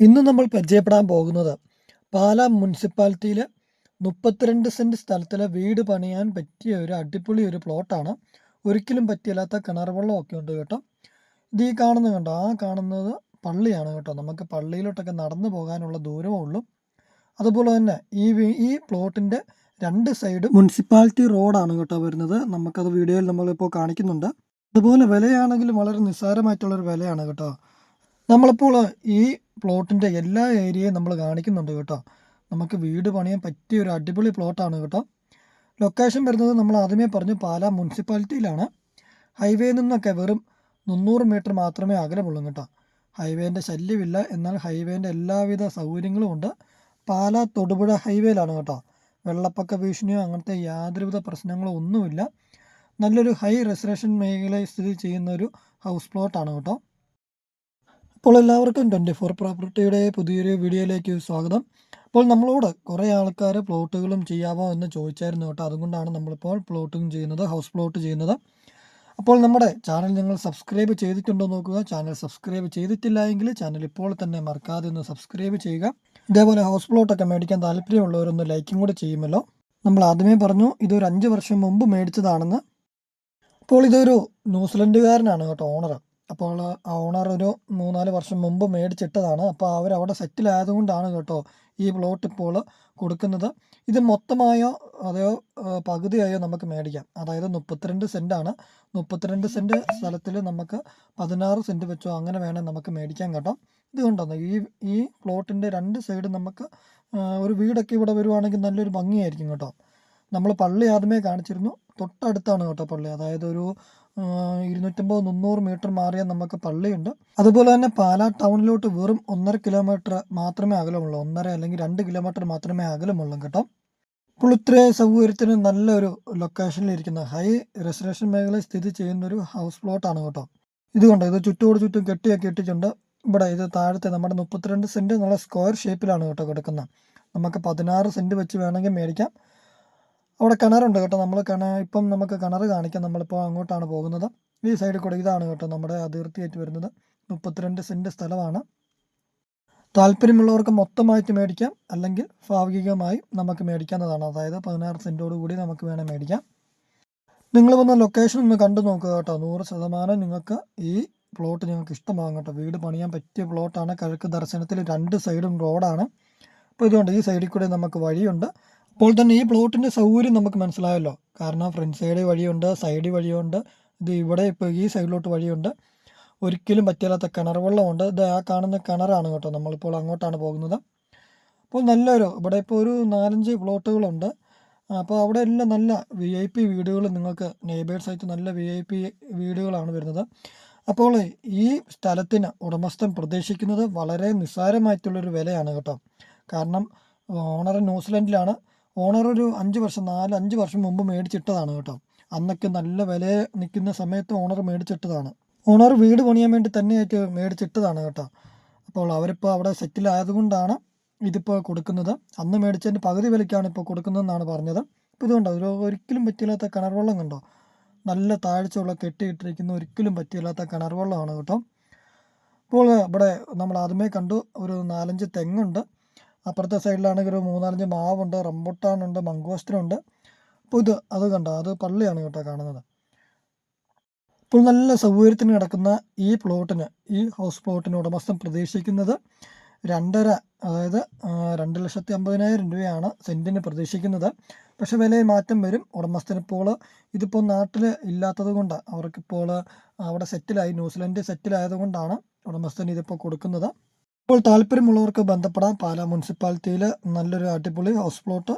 ഇന്ന് നമ്മൾ പരിചയപ്പെടാൻ പോകുന്നത് പാലാ മുനിസിപ്പാലിറ്റിയിലെ മുപ്പത്തിരണ്ട് സെന്റ് സ്ഥലത്തിൽ വീട് പണിയാൻ പറ്റിയ ഒരു അടിപൊളി ഒരു പ്ലോട്ടാണ്. ഒരിക്കലും പറ്റിയില്ലാത്ത കിണർ വെള്ളമൊക്കെ ഉണ്ട് കേട്ടോ. ഇത് ഈ കാണുന്നത് കണ്ടോ? ആ കാണുന്നത് പള്ളിയാണ് കേട്ടോ. നമുക്ക് പള്ളിയിലോട്ടൊക്കെ നടന്നു പോകാനുള്ള ദൂരമേ ഉള്ളൂ. അതുപോലെ തന്നെ ഈ ഈ പ്ലോട്ടിന്റെ രണ്ട് സൈഡ് മുനിസിപ്പാലിറ്റി റോഡാണ് കേട്ടോ വരുന്നത്. നമുക്കത് വീഡിയോയിൽ നമ്മളിപ്പോൾ കാണിക്കുന്നുണ്ട്. അതുപോലെ വിലയാണെങ്കിലും വളരെ നിസ്സാരമായിട്ടുള്ളൊരു വിലയാണ് കേട്ടോ. നമ്മളിപ്പോൾ ഈ പ്ലോട്ടിന്റെ എല്ലാ ഏരിയയും നമ്മൾ കാണിക്കുന്നുണ്ട് കേട്ടോ. നമുക്ക് വീട് പണിയാൻ പറ്റിയ ഒരു അടിപൊളി പ്ലോട്ടാണ് കേട്ടോ. ലൊക്കേഷൻ വരുന്നത് നമ്മൾ ആദ്യമേ പറഞ്ഞു പാലാ മുനിസിപ്പാലിറ്റിയിലാണ്. ഹൈവേയിൽ നിന്നൊക്കെ വെറും മുന്നൂറ് മീറ്റർ മാത്രമേ അകലമുള്ളൂ കേട്ടോ. ഹൈവേന്റെ ശല്യമില്ല. എന്നാൽ ഹൈവേന്റെ എല്ലാവിധ സൗകര്യങ്ങളും ഉണ്ട്. പാലാ തൊടുപുഴ ഹൈവേയിലാണ് കേട്ടോ. വെള്ളപ്പൊക്ക ഭീഷണിയോ അങ്ങനത്തെ യാതൊരുവിധ പ്രശ്നങ്ങളോ ഒന്നുമില്ല. നല്ലൊരു ഹൈ റെസിഡൻഷ്യൽ മേഖലയിൽ സ്ഥിതി ചെയ്യുന്ന ഒരു ഹൗസ് പ്ലോട്ടാണ് കേട്ടോ. അപ്പോൾ എല്ലാവർക്കും ട്വന്റി ഫോർ പ്രോപ്പർട്ടിയുടെ പുതിയൊരു വീഡിയോയിലേക്ക് സ്വാഗതം. അപ്പോൾ നമ്മളോട് കുറേ ആൾക്കാർ പ്ലോട്ടുകളും ചെയ്യാമോ എന്ന് ചോദിച്ചായിരുന്നു കേട്ടോ. അതുകൊണ്ടാണ് നമ്മളിപ്പോൾ പ്ലോട്ടും ചെയ്യുന്നത് ഹൗസ് പ്ലോട്ട് ചെയ്യുന്നത്. അപ്പോൾ നമ്മുടെ ചാനൽ നിങ്ങൾ സബ്സ്ക്രൈബ് ചെയ്തിട്ടുണ്ടോ നോക്കുക. ചാനൽ സബ്സ്ക്രൈബ് ചെയ്തിട്ടില്ല എങ്കിൽ ചാനൽ ഇപ്പോൾ തന്നെ മറക്കാതെ ഒന്ന് സബ്സ്ക്രൈബ് ചെയ്യുക. ഇതേപോലെ ഹൗസ് പ്ലോട്ടൊക്കെ മേടിക്കാൻ താല്പര്യമുള്ളവരൊന്ന് ലൈക്കും കൂടെ ചെയ്യുമല്ലോ. നമ്മൾ ആദ്യമേ പറഞ്ഞു ഇതൊരു അഞ്ച് വർഷം മുമ്പ് മേടിച്ചതാണെന്ന്. അപ്പോൾ ഇതൊരു ന്യൂസിലൻഡുകാരനാണ് കേട്ടോ ഓണർ അപ്പോൾ ഓണർ ഒരു മൂന്നാൽ വർഷം മുമ്പ് മേടിച്ചിട്ടതാണ്. അപ്പോൾ അവരവിടെ സെറ്റിൽ ആയതുകൊണ്ടാണ് കേട്ടോ ഈ പ്ലോട്ട് ഇപ്പോൾ കൊടുക്കുന്നത്. ഇത് മൊത്തമായോ അതോ പകുതിയായോ നമുക്ക് മേടിക്കാം. അതായത് മുപ്പത്തിരണ്ട് സെന്റാണ് മുപ്പത്തിരണ്ട് സെന്റ് സ്ഥലത്തിൽ നമുക്ക് പതിനാറ് സെന്റ് വെച്ചോ അങ്ങനെ വേണേൽ നമുക്ക് മേടിക്കാൻ കേട്ടോ. ഇതുകൊണ്ടാണ് ഈ ഈ പ്ലോട്ടിന്റെ രണ്ട് സൈഡ് നമുക്ക് ഒരു വീടൊക്കെ ഇവിടെ വരുവാണെങ്കിൽ നല്ലൊരു ഭംഗിയായിരിക്കും കേട്ടോ. നമ്മൾ പള്ളി ആദ്യമേ കാണിച്ചിരുന്നു. തൊട്ടടുത്താണ് കേട്ടോ പള്ളി. അതായത് ഒരു ഇരുന്നൂറ്റമ്പത് മുന്നൂറ് മീറ്റർ മാറിയാൽ നമുക്ക് പള്ളിയുണ്ട്. അതുപോലെ തന്നെ പാലാ ടൗണിലോട്ട് വെറും ഒന്നര കിലോമീറ്റർ മാത്രമേ അകലമുള്ളൂ. ഒന്നര അല്ലെങ്കിൽ രണ്ട് കിലോമീറ്റർ മാത്രമേ അകലമുള്ളൂ കേട്ടോ. പുളിത്രയ സൗകര്യത്തിന് നല്ലൊരു ലൊക്കേഷനിൽ ഇരിക്കുന്ന ഹൈ റെസിഡൻഷ്യൽ മേഖലയിൽ സ്ഥിതി ചെയ്യുന്ന ഒരു ഹൗസ് പ്ലോട്ടാണ് കേട്ടോ. ഇതുകൊണ്ട് ഇത് ചുറ്റോട് ചുറ്റും കെട്ടിയൊക്കെ ഇട്ടിട്ടുണ്ട്. ഇവിടെ ഇത് താഴത്തെ നമ്മുടെ മുപ്പത്തിരണ്ട് സെന്റ് നല്ല സ്ക്വയർ ഷേപ്പിലാണ് കേട്ടോ കിടക്കുന്നത്. നമുക്ക് പതിനാറ് സെന്റ് വെച്ച് വേണമെങ്കിൽ മേടിക്കാം. അവിടെ കിണറുണ്ട് കേട്ടോ. നമ്മൾ കിണ ഇപ്പം നമുക്ക് കിണർ കാണിക്കാം. നമ്മളിപ്പോൾ അങ്ങോട്ടാണ് പോകുന്നത്. ഈ സൈഡിൽ കൂടെ ഇതാണ് കേട്ടോ നമ്മുടെ അതിർത്തിയായിട്ട് വരുന്നത്. മുപ്പത്തിരണ്ട് സെന്റ് സ്ഥലമാണ്. താല്പര്യമുള്ളവർക്ക് മൊത്തമായിട്ട് മേടിക്കാം. അല്ലെങ്കിൽ ഭാഗികമായി നമുക്ക് മേടിക്കാവുന്നതാണ്. അതായത് പതിനാറ് സെന്റോട് കൂടി നമുക്ക് വേണേൽ മേടിക്കാം. നിങ്ങൾ വന്ന ലൊക്കേഷൻ ഒന്ന് കണ്ടു നോക്കുക കേട്ടോ. നൂറ് ശതമാനം നിങ്ങൾക്ക് ഈ പ്ലോട്ട് നിങ്ങൾക്ക് ഇഷ്ടമാകും കേട്ടോ. വീട് പണിയാൻ പറ്റിയ പ്ലോട്ടാണ് കിഴക്ക് ദർശനത്തിൽ രണ്ട് സൈഡും റോഡാണ് അപ്പോൾ ഇതുകൊണ്ട് ഈ സൈഡിൽ കൂടെ നമുക്ക് വഴിയുണ്ട്. അപ്പോൾ തന്നെ ഈ പ്ലോട്ടിന്റെ സൗകര്യം നമുക്ക് മനസ്സിലായല്ലോ. കാരണം ഫ്രണ്ട് സൈഡ് വഴിയുണ്ട് സൈഡ് വഴിയുണ്ട് ഇത് ഇവിടെ ഇപ്പോൾ ഈ സൈഡിലോട്ട് വഴിയുണ്ട്. ഒരിക്കലും പറ്റില്ലാത്ത കിണർ വെള്ളമുണ്ട്. ഇത് ആ കാണുന്ന കിണറാണ് കേട്ടോ നമ്മളിപ്പോൾ അങ്ങോട്ടാണ് പോകുന്നത്. അപ്പോൾ നല്ലൊരു ഇവിടെ ഇപ്പോൾ ഒരു നാലഞ്ച് പ്ലോട്ടുകളുണ്ട്. അപ്പോൾ അവിടെ എല്ലാം നല്ല വി ഐ പി വീടുകൾ നിങ്ങൾക്ക് നെയ്ബേഴ്സ് ആയിട്ട് നല്ല വി ഐ പി വീടുകളാണ് വരുന്നത്. അപ്പോൾ ഈ സ്ഥലത്തിന് ഉടമസ്ഥൻ പ്രതീക്ഷിക്കുന്നത് വളരെ നിസ്സാരമായിട്ടുള്ളൊരു വിലയാണ് കേട്ടോ. കാരണം ഓണർ ന്യൂസിലൻഡിലാണ്. ഓണർ ഒരു അഞ്ച് വർഷം നാല് അഞ്ച് വർഷം മുമ്പ് മേടിച്ചിട്ടതാണ് കേട്ടോ. അന്നൊക്കെ നല്ല വില നിൽക്കുന്ന സമയത്ത് ഓണർ മേടിച്ചിട്ടതാണ്. ഓണർ വീട് പണിയാൻ വേണ്ടി തന്നെയായിട്ട് മേടിച്ചിട്ടതാണ് കേട്ടോ. അപ്പോൾ അവരിപ്പോൾ അവിടെ സെറ്റിൽ ആയതുകൊണ്ടാണ് ഇതിപ്പോൾ കൊടുക്കുന്നത്. അന്ന് മേടിച്ചതിന്റെ പകുതി വിലയ്ക്കാണ് ഇപ്പോൾ കൊടുക്കുന്നതെന്നാണ് പറഞ്ഞത്. ഇപ്പോൾ ഇതുകൊണ്ട് ഒരു ഒരിക്കലും പറ്റില്ലാത്ത കിണർ വെള്ളം കണ്ടോ? നല്ല താഴ്ചയുള്ള കെട്ടിയിട്ടിരിക്കുന്ന ഒരിക്കലും പറ്റില്ലാത്ത കിണർ വെള്ളമാണ് കേട്ടോ. അപ്പോൾ ഇവിടെ നമ്മൾ ആദ്യമേ കണ്ടു ഒരു നാലഞ്ച് തെങ്ങുണ്ട്. അപ്പുറത്തെ സൈഡിലാണെങ്കിൽ ഒരു മൂന്നാലഞ്ച് മാവുണ്ട് റംബുട്ടാനുണ്ട് മംഗോസ്റ്റിനുണ്ട് അപ്പോൾ ഇത് അത് കണ്ടോ അത് പള്ളിയാണ് കേട്ടോ കാണുന്നത്. ഇപ്പോൾ നല്ല സൗകര്യത്തിന് കിടക്കുന്ന ഈ പ്ലോട്ടിന് ഈ ഹൗസ് പ്ലോട്ടിന് ഉടമസ്ഥൻ പ്രതീക്ഷിക്കുന്നത് രണ്ടര അതായത് രണ്ട് ലക്ഷത്തി അമ്പതിനായിരം രൂപയാണ് സെന്റിന് പ്രതീക്ഷിക്കുന്നത്. പക്ഷെ വിലയിൽ മാറ്റം വരും. ഉടമസ്ഥനിപ്പോൾ ഇതിപ്പോൾ നാട്ടിൽ ഇല്ലാത്തത് കൊണ്ട് അവർക്കിപ്പോൾ അവിടെ സെറ്റിലായി ന്യൂസിലൻഡ് സെറ്റിലായതുകൊണ്ടാണ് ഉടമസ്ഥൻ ഇതിപ്പോൾ കൊടുക്കുന്നത്. അപ്പോൾ താല്പര്യമുള്ളവർക്ക് ബന്ധപ്പെടാം. പാലാ മുനിസിപ്പാലിറ്റിയിൽ നല്ലൊരു അടിപൊളി ഹൗസ് പ്ലോട്ട്